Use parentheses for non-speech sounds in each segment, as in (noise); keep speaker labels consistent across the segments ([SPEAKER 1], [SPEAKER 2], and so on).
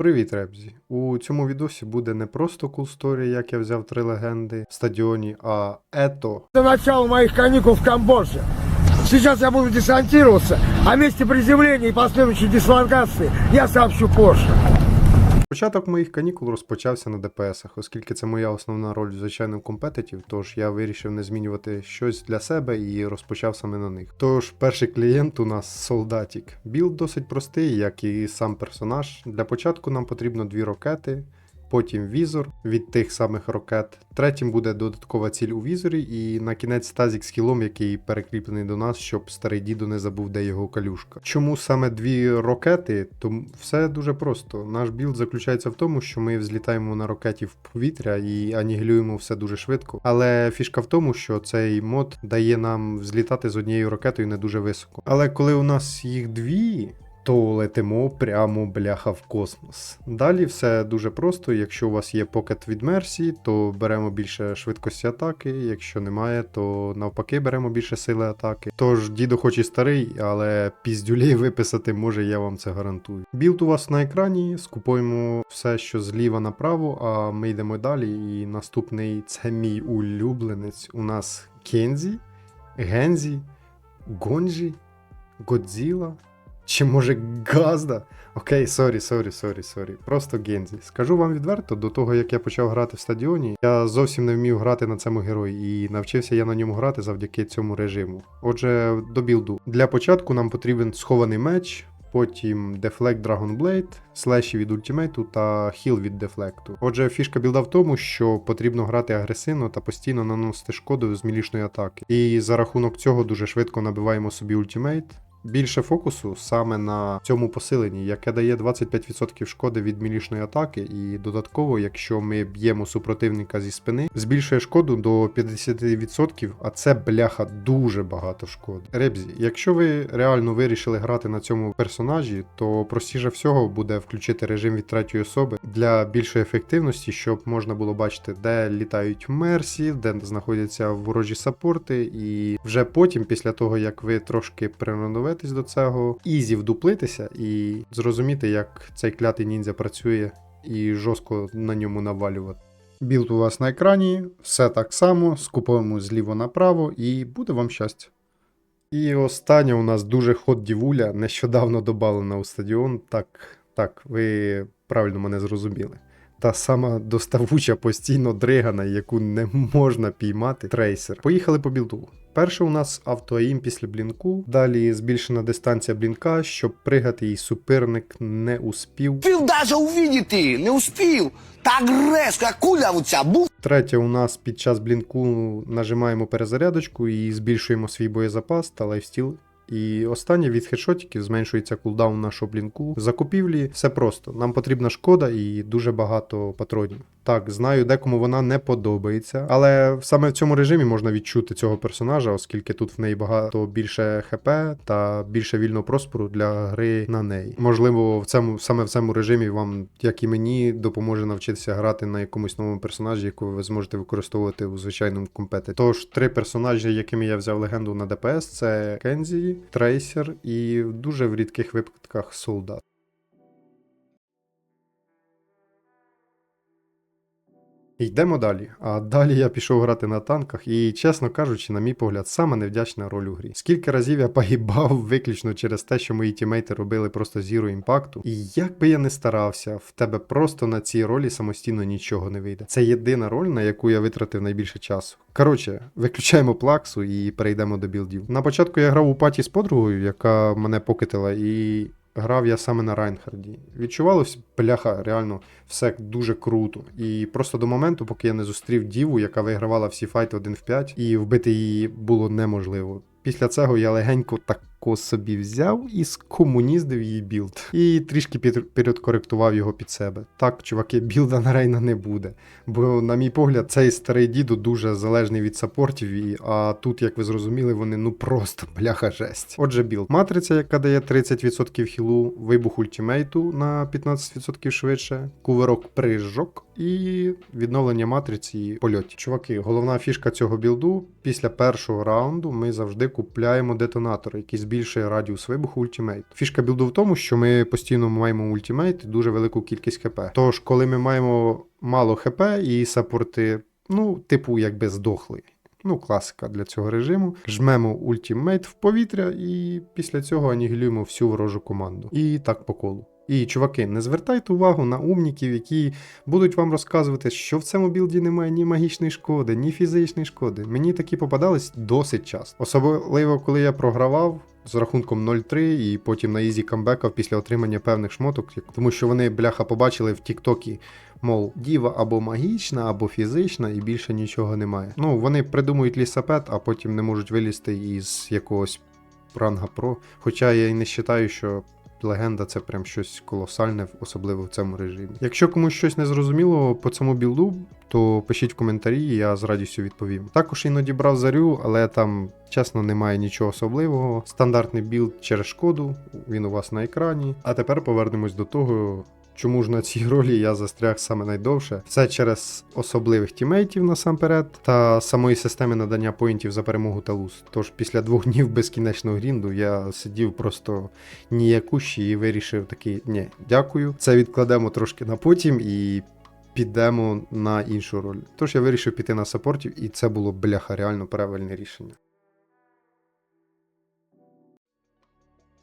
[SPEAKER 1] Привіт, Ребзі. У цьому відосі буде не просто cool story, як я взяв три легенди в стадіоні, а ето.
[SPEAKER 2] До начало моїх каникул в Камбодже. Сейчас я буду десантироваться, о месте приземления и последующей дислокации я сообщу позже.
[SPEAKER 1] Початок моїх канікул розпочався на ДПСах, оскільки це моя основна роль звичайно в компетитів, тож я вирішив не змінювати щось для себе і розпочав саме на них. Тож перший клієнт у нас солдатік. Білд досить простий, як і сам персонаж. Для початку нам потрібно дві ракети. Потім візор від тих самих ракет. Третім буде додаткова ціль у візорі, і на кінець тазік з хілом, який перекріплений до нас, щоб старий дідо не забув, де його калюшка. Чому саме дві ракети? Тому все дуже просто. Наш білд заключається в тому, що ми взлітаємо на ракеті в повітря і анігілюємо все дуже швидко. Але фішка в тому, що цей мод дає нам взлітати з однією ракетою не дуже високо. Але коли у нас їх дві то летимо прямо бляха в космос. Далі все дуже просто. Якщо у вас є покет від Мерсі, то беремо більше швидкості атаки. Якщо немає, то навпаки беремо більше сили атаки. Тож дідо хоч і старий, але піздюлей виписати може, я вам це гарантую. Білд у вас на екрані, скупуємо все, що зліва направо, а ми йдемо далі. І наступний це мій улюбленець. У нас Кензі, Гензі, Гонжі, Годзіла. Чи може Газда? Окей, сорі, сорі, сорі, сорі. Просто Гензі. Скажу вам відверто, до того як я почав грати в стадіоні, я зовсім не вмів грати на цьому герої, і навчився я на ньому грати завдяки цьому режиму. Отже, до білду. Для початку нам потрібен схований меч. Потім Deflect Dragon Blade, слеші від ультимейту та хіл від дефлекту. Отже, фішка білда в тому, що потрібно грати агресивно та постійно наносити шкоду з мілішної атаки. І за рахунок цього дуже швидко набиваємо собі ультимейт. Більше фокусу саме на цьому посиленні, яке дає 25% шкоди від мілішної атаки, і додатково, якщо ми б'ємо супротивника зі спини, збільшує шкоду до 50%, а це бляха дуже багато шкоди. Ребзі, якщо ви реально вирішили грати на цьому персонажі, то простіше всього буде включити режим від третьої особи для більшої ефективності, щоб можна було бачити, де літають мерсі, де знаходяться ворожі саппорти, і вже потім, після того як ви трошки приноветесь до цього, ізі вдуплитися і зрозуміти, як цей клятий ніндзя працює, і жорстко на ньому навалювати. Білд у вас на екрані, все так само, скупуємо зліво направо і буде вам щастя. І остання у нас дуже ход дівуля, нещодавно добавлена у стадіон. Так, так, ви правильно мене зрозуміли. Та сама доставуча постійно дригана, яку не можна піймати, трейсер. Поїхали по білду. Перше у нас автоаїм після блінку, далі збільшена дистанція блінка, щоб пригати, і суперник не успів.
[SPEAKER 3] успел даже увидеть ты, не успел. Так резко, как куля у тебя, бух.
[SPEAKER 1] Третє, у нас під час блінку нажимаємо перезарядочку і збільшуємо свій боєзапас та лайфстіл. І останнє від хедшотиків зменшується кулдаун нашого блінку. Закупівлі все просто. Нам потрібна шкода і дуже багато патронів. Так, знаю, декому вона не подобається, але саме в цьому режимі можна відчути цього персонажа, оскільки тут в неї багато більше ХП та більше вільного проспору для гри на неї. Можливо, в цьому саме в цьому режимі вам, як і мені, допоможе навчитися грати на якомусь новому персонажі, яку ви зможете використовувати у звичайному компеті. Тож три персонажі, якими я взяв легенду на ДПС, це Кензі, Трейсер і в дуже в рідких випадках солдат. Йдемо далі. А далі я пішов грати на танках, і, чесно кажучи, на мій погляд, саме невдячна роль у грі. Скільки разів я погибав (laughs) виключно через те, що мої тімейти робили просто зіру імпакту. І як би я не старався, в тебе просто на цій ролі самостійно нічого не вийде. Це єдина роль, на яку я витратив найбільше часу. Коротше, виключаємо плаксу і перейдемо до білдів. На початку я грав у паті з подругою, яка мене покитила, і Грав я саме на Райнхарді. Відчувалось, бляха, реально все дуже круто. І просто до моменту, поки я не зустрів діву, яка вигравала всі файти 1 в 5, і вбити її було неможливо. Після цього я легенько тако собі взяв і скомуніздив її білд. І трішки під- підкоректував його під себе. Так, чуваки, білда на Рейна не буде. Бо, на мій погляд, цей старий діду дуже залежний від саппортів, і, а тут, як ви зрозуміли, вони ну просто бляха жесть. Отже, білд. Матриця, яка дає 30% хілу, вибух ультимейту на 15% швидше, кувирок прижок і відновлення матриці в польоті. Чуваки, головна фішка цього білду після першого раунду ми завжди купляємо детонатори, які збільшує радіус вибуху ультимейт. Фішка білду в тому, що ми постійно маємо ультимейт і дуже велику кількість хп. Тож, коли ми маємо мало хп і саппорти, ну, типу, якби здохли. Ну, класика для цього режиму. Жмемо ультимейт в повітря і після цього анігілюємо всю ворожу команду. І так по колу. І, чуваки, не звертайте увагу на умніків, які будуть вам розказувати, що в цьому білді немає ні магічної шкоди, ні фізичної шкоди. Мені такі попадались досить часто. Особливо, коли я програвав з рахунком 0-3 і потім на ізі камбекав після отримання певних шмоток, тому що вони бляха побачили в Тіктокі. Мов, діва або магічна, або фізична, і більше нічого немає. Ну, вони придумують лісапет, а потім не можуть вилізти із якогось ранга про. Хоча я і не вважаю, що легенда це прям щось колосальне, особливо в цьому режимі. Якщо комусь щось не зрозуміло по цьому білду, то пишіть в коментарі, я з радістю відповім. Також іноді брав зарю, але там чесно немає нічого особливого. Стандартний білд через шкоду, він у вас на екрані. А тепер повернемось до того. Чому ж на цій (laughs) ролі я застряг саме найдовше? Це через особливих тімейтів насамперед та самої системи надання поінтів за перемогу та луз. Тож після двох (laughs) днів безкінечного грінду я сидів просто ніякущий і вирішив такий: ні, дякую. Це відкладемо трошки на потім і підемо на іншу роль. Тож я вирішив піти на саппортів, і це було бляха реально правильне рішення.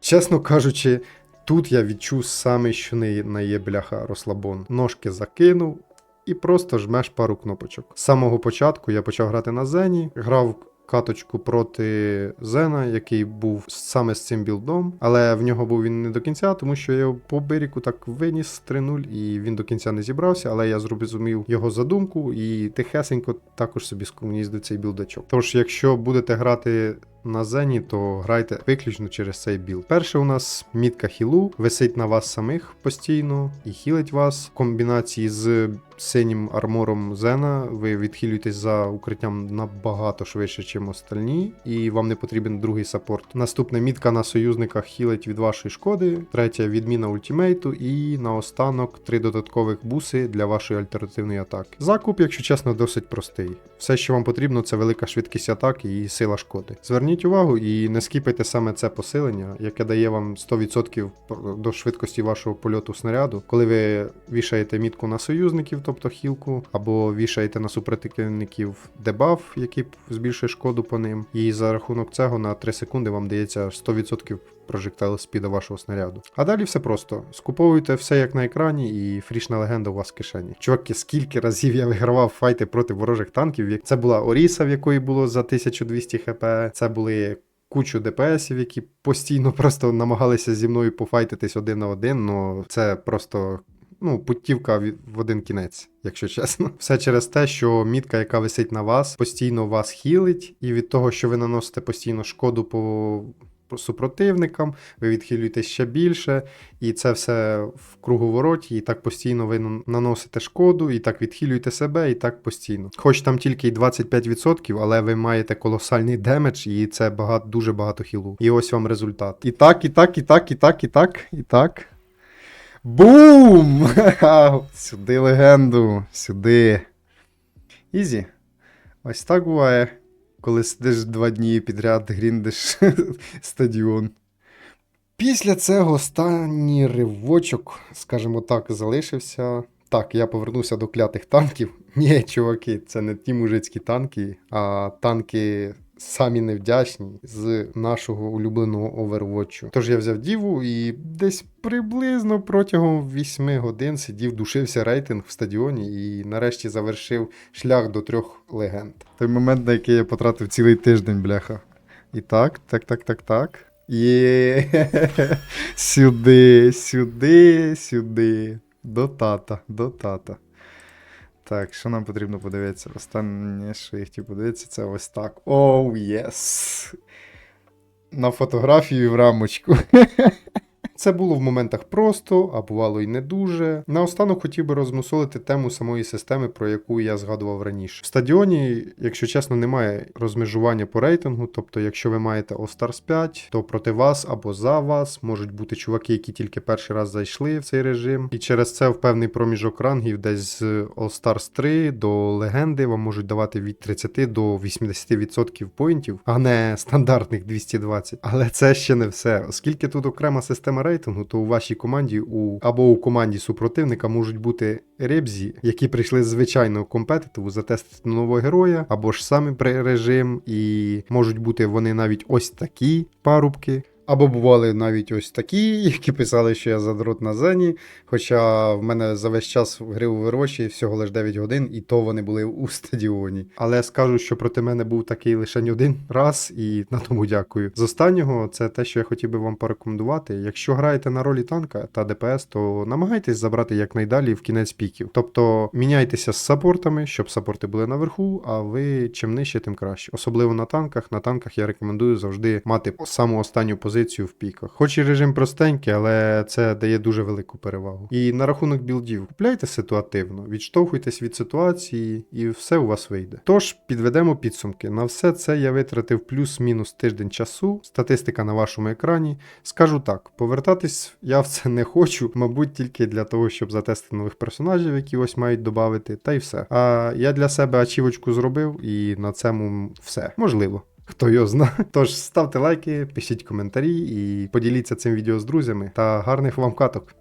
[SPEAKER 1] Чесно кажучи, тут я відчув саме, що не є бляха розслабон. Ножки закинув. І просто жмеш пару кнопочок. З самого початку я почав грати на Зені, грав каточку проти Зена, який був саме з цим білдом, але в нього був він не до кінця, тому що я його по берегу так виніс 3-0, і він до кінця не зібрався, але я зрозумів його задумку і тихесенько також собі скомуніздив цей білдачок. Тож, якщо будете грати на Зені, то грайте виключно через цей білд. Перше у нас мітка хілу висить на вас самих постійно і хілить вас в комбінації з синім армором Зена. Ви відхилюєтесь за укриттям набагато швидше, ніж остальні, і вам не потрібен другий саппорт. Наступна мітка на союзниках хілить від вашої шкоди. Третя відміна ультимейту, і наостанок три додаткових буси для вашої альтернативної атаки. Закуп, якщо чесно, досить простий. Все, що вам потрібно, це велика швидкість атаки і сила шкоди. Зверніть увагу і не скіпайте саме це посилення, яке дає вам 100% до швидкості вашого польоту снаряду, коли ви вішаєте мітку на союзників, тобто хілку, або вішаєте на супротивників дебаф, який збільшує шкоду по ним. І за рахунок цього на 3 секунди вам дається 100% прожектайл спіда вашого снаряду. А далі все просто. Скуповуйте все як на екрані, і фрішна легенда у вас в кишені. Чуваки, скільки разів я вигравав файти проти ворожих танків. Це була Оріса, в якої було за 1200 хп. Це були. Кучу ДПСів, які постійно просто намагалися зі мною пофайтитись один на один, але це просто ну, путівка в один кінець, якщо чесно. Все через те, що мітка, яка висить на вас, постійно вас хілить, і від того, що ви наносите постійно шкоду по супротивникам, ви відхилюєте ще більше, і це все в круговороті, і так постійно ви наносите шкоду, і так відхилюєте себе, і так постійно. Хоч там тільки й 25%, але ви маєте колосальний демедж, і це багато, дуже багато хілу. І ось вам результат. І так, і так, і так, і так, і так, і так. Бум! (laughs) Сюди легенду, сюди. Ізі. Ось так буває, коли сидиш два дні підряд, гріндиш (laughs) стадіон. Після цього останній ривочок, скажімо так, залишився. Так, я повернувся до клятих танків. (laughs) Ні, чуваки, це не ті мужицькі танки, а танки самі невдячні з нашого улюбленого Overwatch. Тож я взяв діву і десь приблизно протягом 8 годин сидів, душився рейтинг в стадіоні і нарешті завершив шлях до трьох легенд. Той момент, на який я потратив цілий тиждень, бляха. І так, так, так, так, так. Є. (laughs) Сюди, сюди, сюди. До тата, до тата. Так, що нам потрібно подивитися? Останнє, що я хотів подивитися, це ось так. Оу, єс. На фотографію в рамочку. (laughs) Це було в моментах просто, а бувало й не дуже. Наостанок хотів би розмусолити тему самої системи, про яку я згадував раніше. В стадіоні, якщо чесно, немає розмежування по рейтингу. Тобто, якщо ви маєте All Stars 5, то проти вас або за вас можуть бути чуваки, які тільки перший раз зайшли в цей режим. І через це в певний проміжок рангів, десь з All Stars 3 до легенди, вам можуть давати від 30 до 80% поінтів, а не стандартних 220. Але це ще не все. Оскільки тут окрема система рейтингу, то у вашій команді у або у команді супротивника можуть бути ребзі, які прийшли з звичайного компетитиву затестити нового героя, або ж самі режим, і можуть бути вони навіть ось такі парубки. Або бували навіть ось такі, (laughs) які писали, що я задрот на зені. Хоча в мене за весь час гри у Overwatch всього лише 9 годин, і то вони були у стадіоні. Але скажу, що проти мене був такий лише один раз, і на тому дякую. З останнього, це те, що я хотів би вам порекомендувати. Якщо граєте на ролі танка та ДПС, то намагайтесь забрати якнайдалі в кінець піків. Тобто міняйтеся з саппортами, щоб саппорти були наверху, а ви чим нижче, тим краще. Особливо на танках. На танках я рекомендую завжди мати саму останню позицію в піках. Хоч і режим простенький, але це дає дуже велику перевагу. І на рахунок білдів, купляйте ситуативно, відштовхуйтесь від ситуації, і все у вас вийде. Тож підведемо підсумки. На все це я витратив плюс-мінус тиждень часу. Статистика на вашому екрані. Скажу так, повертатись я в це не хочу, мабуть, тільки для того, щоб затестити нових персонажів, які ось мають додати, та й все. А я для себе ачівочку зробив, і на цьому все можливо. Хто його знає. (laughs) Тож ставте лайки, пишіть коментарі і поділіться цим відео з друзями та гарних вам каток.